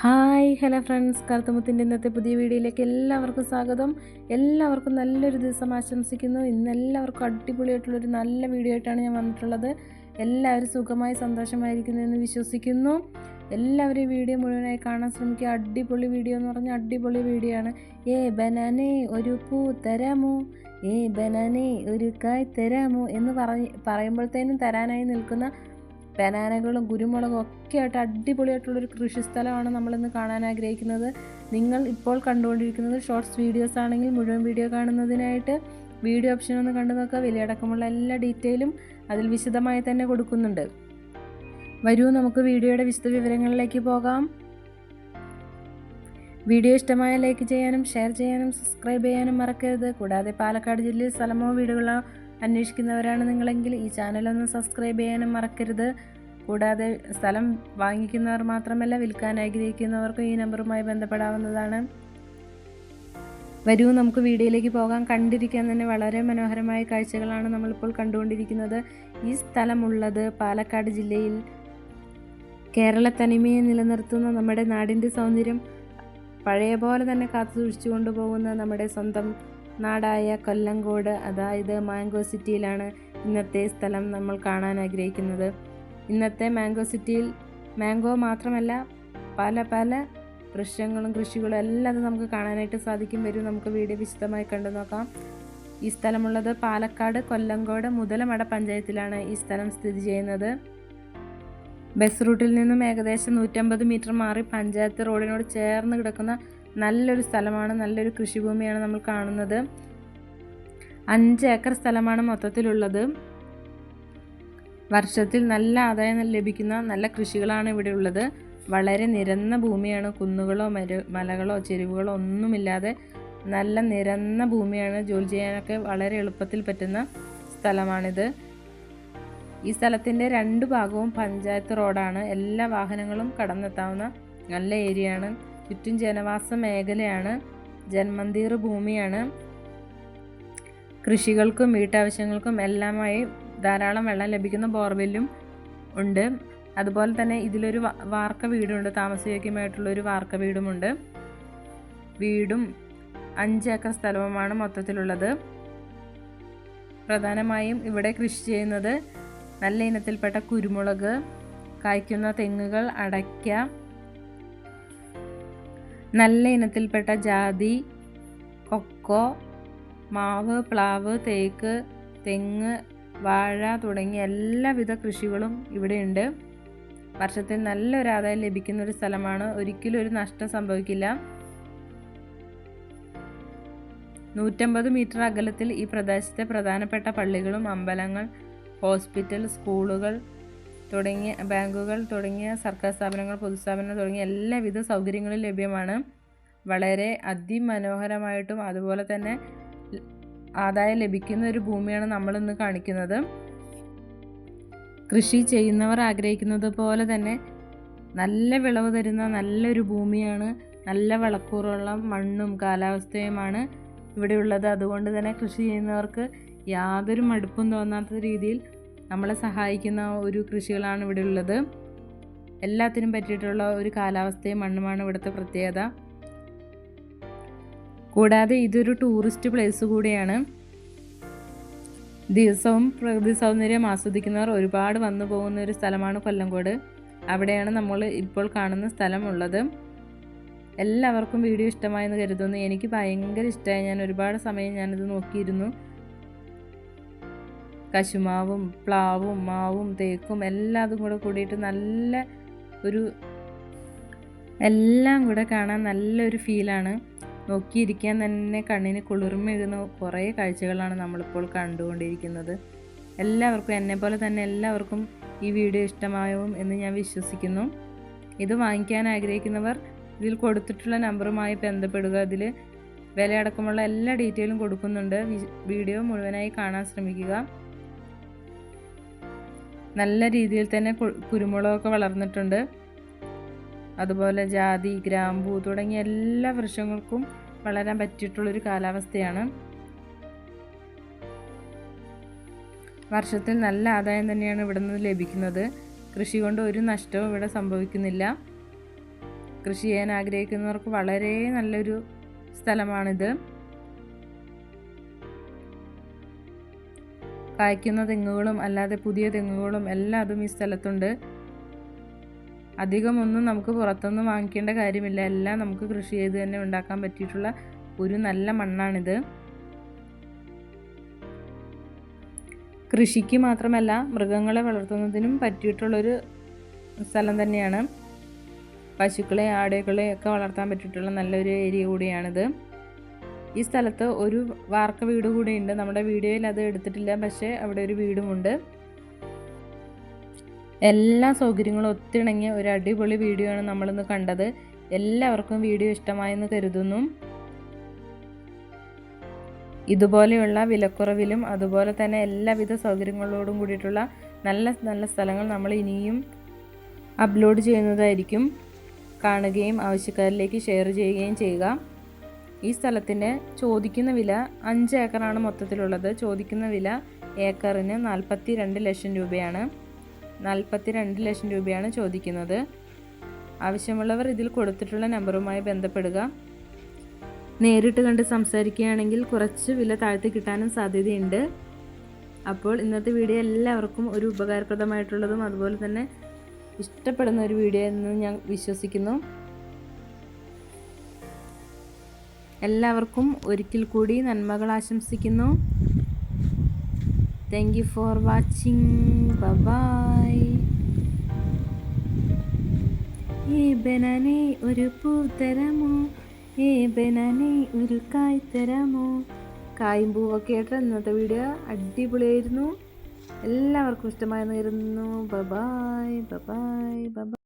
Hi hello friends. കറുത്തമുത്തിന്റെ ഇന്നത്തെ പുതിയ വീഡിയോയിലേക്ക് എല്ലാവർക്കും സ്വാഗതം. എല്ലാവർക്കും നല്ലൊരു ദിവസം ആശംസിക്കുന്നു. ഇന്ന് എല്ലാവർക്കും അടിപൊളിയായിട്ടുള്ളൊരു നല്ല വീഡിയോ ആയിട്ടാണ് ഞാൻ വന്നിട്ടുള്ളത്. എല്ലാവരും സുഖമായി സന്തോഷമായിരിക്കുന്നു എന്ന് വിശ്വസിക്കുന്നു. എല്ലാവരും ഈ വീഡിയോ മുഴുവനായി കാണാൻ ശ്രമിക്കുക. അടിപൊളി വീഡിയോ എന്ന് പറഞ്ഞാൽ അടിപൊളി വീഡിയോ ആണ്. ഏ ബനാനേ ഒരു പൂ തരാമോ? ഏ ബനാനേ ഒരു കായ് തരാമോ എന്ന് പറഞ്ഞ് പറയുമ്പോഴത്തേനും തരാനായി നിൽക്കുന്ന ബനാനകളും കുരുമുളകും ഒക്കെ ആയിട്ട് അടിപൊളിയായിട്ടുള്ളൊരു കൃഷിസ്ഥലമാണ് നമ്മളിന്ന് കാണാൻ ആഗ്രഹിക്കുന്നത്. നിങ്ങൾ ഇപ്പോൾ കണ്ടുകൊണ്ടിരിക്കുന്നത് ഷോർട്സ് വീഡിയോസ് ആണെങ്കിൽ മുഴുവൻ വീഡിയോ കാണുന്നതിനായിട്ട് വീഡിയോ ഓപ്ഷൻ ഒന്ന് കണ്ടു നോക്കുക. വിലയടക്കമുള്ള എല്ലാ ഡീറ്റെയിലും അതിൽ വിശദമായി തന്നെ കൊടുക്കുന്നുണ്ട്. വരൂ നമുക്ക് വീഡിയോയുടെ വിശദ വിവരങ്ങളിലേക്ക് പോകാം. വീഡിയോ ഇഷ്ടമായ ലൈക്ക് ചെയ്യാനും ഷെയർ ചെയ്യാനും സബ്സ്ക്രൈബ് ചെയ്യാനും മറക്കരുത്. കൂടാതെ പാലക്കാട് ജില്ലയിൽ സ്ഥലമോ വീടുകളോ അന്വേഷിക്കുന്നവരാണ് നിങ്ങളെങ്കിൽ ഈ ചാനലൊന്ന് സബ്സ്ക്രൈബ് ചെയ്യാനും മറക്കരുത്. കൂടാതെ സ്ഥലം വാങ്ങിക്കുന്നവർ മാത്രമല്ല വിൽക്കാൻ ആഗ്രഹിക്കുന്നവർക്കും ഈ നമ്പറുമായി ബന്ധപ്പെടാവുന്നതാണ്. വരൂ നമുക്ക് വീഡിയോയിലേക്ക് പോകാം. കണ്ടിരിക്കാൻ തന്നെ വളരെ മനോഹരമായ കാഴ്ചകളാണ് നമ്മളിപ്പോൾ കണ്ടുകൊണ്ടിരിക്കുന്നത്. ഈ സ്ഥലമുള്ളത് പാലക്കാട് ജില്ലയിൽ കേരള തനിമയെ നിലനിർത്തുന്ന നമ്മുടെ നാടിന്റെ സൗന്ദര്യം പഴയ പോലെ തന്നെ കാത്തു സൂക്ഷിച്ചു കൊണ്ടുപോകുന്ന നമ്മുടെ സ്വന്തം നാടായ കൊല്ലങ്കോട് അതായത് മാംഗോ സിറ്റിയിലാണ് ഇന്നത്തെ സ്ഥലം നമ്മൾ കാണാൻ ആഗ്രഹിക്കുന്നത്. ഇന്നത്തെ മാംഗോ സിറ്റിയിൽ മാംഗോ മാത്രമല്ല പല പല വൃക്ഷങ്ങളും കൃഷികളും എല്ലാം നമുക്ക് കാണാനായിട്ട് സാധിക്കും. വരും നമുക്ക് വീഡിയോ വിശദമായി കണ്ടു നോക്കാം. ഈ സ്ഥലമുള്ളത് പാലക്കാട് കൊല്ലങ്കോട് മുതലമട പഞ്ചായത്തിലാണ് ഈ സ്ഥലം സ്ഥിതി ചെയ്യുന്നത്. ബസ് റൂട്ടിൽ നിന്നും ഏകദേശം നൂറ്റമ്പത് മീറ്റർ മാറി പഞ്ചായത്ത് റോഡിനോട് ചേർന്ന് കിടക്കുന്ന നല്ലൊരു സ്ഥലമാണ് നല്ലൊരു കൃഷിഭൂമിയാണ് നമ്മൾ കാണുന്നത്. അഞ്ച് ഏക്കർ സ്ഥലമാണ് മൊത്തത്തിലുള്ളത്. വർഷത്തിൽ നല്ല ആദായം ലഭിക്കുന്ന നല്ല കൃഷികളാണ് ഇവിടെ ഉള്ളത്. വളരെ നിരന്ന ഭൂമിയാണ്. കുന്നുകളോ മര മലകളോ ചെരുവുകളോ ഒന്നുമില്ലാതെ നല്ല നിരന്ന ഭൂമിയാണ്. ജോലി ചെയ്യാനൊക്കെ വളരെ എളുപ്പത്തിൽ പറ്റുന്ന സ്ഥലമാണിത്. ഈ സ്ഥലത്തിന്റെ രണ്ട് ഭാഗവും പഞ്ചായത്ത് റോഡാണ്. എല്ലാ വാഹനങ്ങളും കടന്നെത്താവുന്ന നല്ല ഏരിയയാണ്. ചുറ്റും ജനവാസ മേഖലയാണ് ജന്മന്തീർ ഭൂമിയാണ്. കൃഷികൾക്കും വീട്ടാവശ്യങ്ങൾക്കും എല്ലാമായി ധാരാളം വെള്ളം ലഭിക്കുന്ന ബോർവെല്ലും ഉണ്ട്. അതുപോലെ തന്നെ ഇതിലൊരു വാർക്ക വീടുണ്ട് താമസയോഗ്യമായിട്ടുള്ളൊരു വാർക്ക വീടുമുണ്ട്. വീടും അഞ്ച് ഏക്കർ സ്ഥലവുമാണ് മൊത്തത്തിലുള്ളത്. പ്രധാനമായും ഇവിടെ കൃഷി ചെയ്യുന്നത് നല്ല ഇനത്തിൽപ്പെട്ട കുരുമുളക് കായ്ക്കുന്ന തെങ്ങുകൾ അടയ്ക്ക നല്ല ഇനത്തിൽപ്പെട്ട ജാതി കൊക്കോ മാവ് പ്ലാവ് തേക്ക് തെങ്ങ് വാഴ തുടങ്ങിയ എല്ലാവിധ കൃഷികളും ഇവിടെയുണ്ട്. വർഷത്തിൽ നല്ലൊരു ആദായം ലഭിക്കുന്ന ഒരു സ്ഥലമാണ്. ഒരിക്കലും ഒരു നഷ്ടം സംഭവിക്കില്ല. നൂറ്റമ്പത് മീറ്റർ അകലത്തിൽ ഈ പ്രദേശത്തെ പ്രധാനപ്പെട്ട പള്ളികളും അമ്പലങ്ങൾ ഹോസ്പിറ്റൽ സ്കൂളുകൾ തുടങ്ങിയ ബാങ്കുകൾ തുടങ്ങിയ സർക്കാർ സ്ഥാപനങ്ങൾ പൊതുസ്ഥാപനങ്ങൾ തുടങ്ങിയ എല്ലാവിധ സൗകര്യങ്ങളും ലഭ്യമാണ്. വളരെ അതിമനോഹരമായിട്ടും അതുപോലെ തന്നെ ആദായം ലഭിക്കുന്ന ഒരു ഭൂമിയാണ് നമ്മളിന്ന് കാണിക്കുന്നത്. കൃഷി ചെയ്യുന്നവർ ആഗ്രഹിക്കുന്നത് പോലെ തന്നെ നല്ല വിളവ് തരുന്ന നല്ലൊരു ഭൂമിയാണ്. നല്ല വിളക്കൂറുള്ള മണ്ണും കാലാവസ്ഥയുമാണ് ഇവിടെയുള്ളത് അതുകൊണ്ട് തന്നെ കൃഷി ചെയ്യുന്നവർക്ക് യാതൊരു മടുപ്പും തോന്നാത്ത രീതിയിൽ നമ്മളെ സഹായിക്കുന്ന ഒരു കൃഷികളാണ് ഇവിടെ ഉള്ളത്. എല്ലാത്തിനും പറ്റിയിട്ടുള്ള ഒരു കാലാവസ്ഥയും മണ്ണുമാണ് ഇവിടുത്തെ പ്രത്യേകത. കൂടാതെ ഇതൊരു ടൂറിസ്റ്റ് പ്ലേസ് കൂടിയാണ്. ദിവസവും പ്രകൃതി സൗന്ദര്യം ആസ്വദിക്കുന്നവർ ഒരുപാട് വന്നു പോകുന്ന ഒരു സ്ഥലമാണ് കൊല്ലംകോട് അവിടെയാണ് നമ്മൾ ഇപ്പോൾ കാണുന്ന സ്ഥലം ഉള്ളത്. എല്ലാവർക്കും വീഡിയോ ഇഷ്ടമായെന്ന് കരുതുന്നു. എനിക്ക് ഭയങ്കര ഇഷ്ടമായി. ഞാൻ ഒരുപാട് സമയം ഞാനിത് നോക്കിയിരുന്നു. കശുമാവും പ്ലാവും മാവും തേക്കും എല്ലാം അതും കൂടെ കൂടിയിട്ട് നല്ല ഒരു എല്ലാം കൂടെ കാണാൻ നല്ലൊരു ഫീലാണ്. നോക്കിയിരിക്കാൻ തന്നെ കണ്ണിന് കുളിർമയുന്ന കുറേ കാഴ്ചകളാണ് നമ്മളിപ്പോൾ കണ്ടുകൊണ്ടിരിക്കുന്നത്. എല്ലാവർക്കും എന്നെ പോലെ തന്നെ എല്ലാവർക്കും ഈ വീഡിയോ ഇഷ്ടമാവും എന്ന് ഞാൻ വിശ്വസിക്കുന്നു. ഇത് വാങ്ങിക്കാൻ ആഗ്രഹിക്കുന്നവർ ഇതിൽ കൊടുത്തിട്ടുള്ള നമ്പറുമായി ബന്ധപ്പെടുക. അതിൽ വിലയടക്കമുള്ള എല്ലാ ഡീറ്റെയിലും കൊടുക്കുന്നുണ്ട്. വീഡിയോ മുഴുവനായി കാണാൻ ശ്രമിക്കുക. നല്ല രീതിയിൽ തന്നെ കുരുമുളകൊക്കെ വളർന്നിട്ടുണ്ട്. അതുപോലെ ജാതി ഗ്രാമ്പു തുടങ്ങിയ എല്ലാ വൃക്ഷങ്ങൾക്കും വളരാൻ പറ്റിയിട്ടുള്ളൊരു കാലാവസ്ഥയാണ്. വർഷത്തിൽ നല്ല ആദായം തന്നെയാണ് ഇവിടെ നിന്ന് ലഭിക്കുന്നത്. കൃഷി കൊണ്ട് ഒരു നഷ്ടവും ഇവിടെ സംഭവിക്കുന്നില്ല. കൃഷി ചെയ്യാൻ ആഗ്രഹിക്കുന്നവർക്ക് വളരെ നല്ലൊരു സ്ഥലമാണിത്. കായ്ക്കുന്ന തെങ്ങുകളും അല്ലാതെ പുതിയ തെങ്ങുകളും എല്ലാം അതും ഈ സ്ഥലത്തുണ്ട്. അധികമൊന്നും നമുക്ക് പുറത്തൊന്നും വാങ്ങിക്കേണ്ട കാര്യമില്ല. എല്ലാം നമുക്ക് കൃഷി ചെയ്ത് തന്നെ ഉണ്ടാക്കാൻ പറ്റിയിട്ടുള്ള ഒരു നല്ല മണ്ണാണിത്. കൃഷിക്ക് മാത്രമല്ല മൃഗങ്ങളെ വളർത്തുന്നതിനും പറ്റിയിട്ടുള്ളൊരു സ്ഥലം തന്നെയാണ്. പശുക്കളെ ആടുകളെ ഒക്കെ വളർത്താൻ പറ്റിയിട്ടുള്ള നല്ലൊരു ഏരിയ കൂടിയാണിത്. ഈ സ്ഥലത്ത് ഒരു വാർക്ക വീട് കൂടിയുണ്ട് നമ്മുടെ വീഡിയോയിൽ അത് എടുത്തിട്ടില്ല പക്ഷേ അവിടെ ഒരു വീടുമുണ്ട് എല്ലാ സൗകര്യങ്ങളും ഒത്തിണങ്ങിയ ഒരു അടിപൊളി വീഡിയോ ആണ് നമ്മളിന്ന് കണ്ടത്. എല്ലാവർക്കും വീഡിയോ ഇഷ്ടമായെന്ന് കരുതുന്നു. ഇതുപോലെയുള്ള വിലക്കുറവിലും അതുപോലെ തന്നെ എല്ലാവിധ സൗകര്യങ്ങളോടും കൂടിയിട്ടുള്ള നല്ല നല്ല സ്ഥലങ്ങൾ നമ്മൾ ഇനിയും അപ്ലോഡ് ചെയ്യുന്നതായിരിക്കും. കാണുകയും ആവശ്യക്കാരിലേക്ക് ഷെയർ ചെയ്യുകയും ചെയ്യുക. ഈ സ്ഥലത്തിന് ചോദിക്കുന്ന വില അഞ്ച് ഏക്കറാണ് മൊത്തത്തിലുള്ളത്. ചോദിക്കുന്ന വില ഏക്കറിന് നാൽപ്പത്തി രണ്ട് ലക്ഷം രൂപയാണ്. നാൽപ്പത്തി രണ്ട് ലക്ഷം രൂപയാണ് ചോദിക്കുന്നത്. ആവശ്യമുള്ളവർ ഇതിൽ കൊടുത്തിട്ടുള്ള നമ്പറുമായി ബന്ധപ്പെടുക. നേരിട്ട് കണ്ട് സംസാരിക്കുകയാണെങ്കിൽ കുറച്ച് വില താഴ്ത്തി കിട്ടാനും സാധ്യതയുണ്ട്. അപ്പോൾ ഇന്നത്തെ വീഡിയോ എല്ലാവർക്കും ഒരു ഉപകാരപ്രദമായിട്ടുള്ളതും അതുപോലെ തന്നെ ഇഷ്ടപ്പെടുന്ന ഒരു വീഡിയോ എന്ന് ഞാൻ വിശ്വസിക്കുന്നു. എല്ലാവർക്കും ഒരിക്കൽ കൂടി നന്മകൾ ആശംസിക്കുന്നു. Thank you for watching bye ഏ ബനാനെ ഒരു പൂ തരാമോ? ഏ ബനാനെ ഒരു കായ് തരാമോ? കായും പൂവൊക്കെ ആയിട്ട് ഇന്നത്തെ വീഡിയോ അടിപൊളിയായിരുന്നു. എല്ലാവർക്കും ഇഷ്ടമായി നേരുന്നു ബബായ് ബബായ് ബബായ്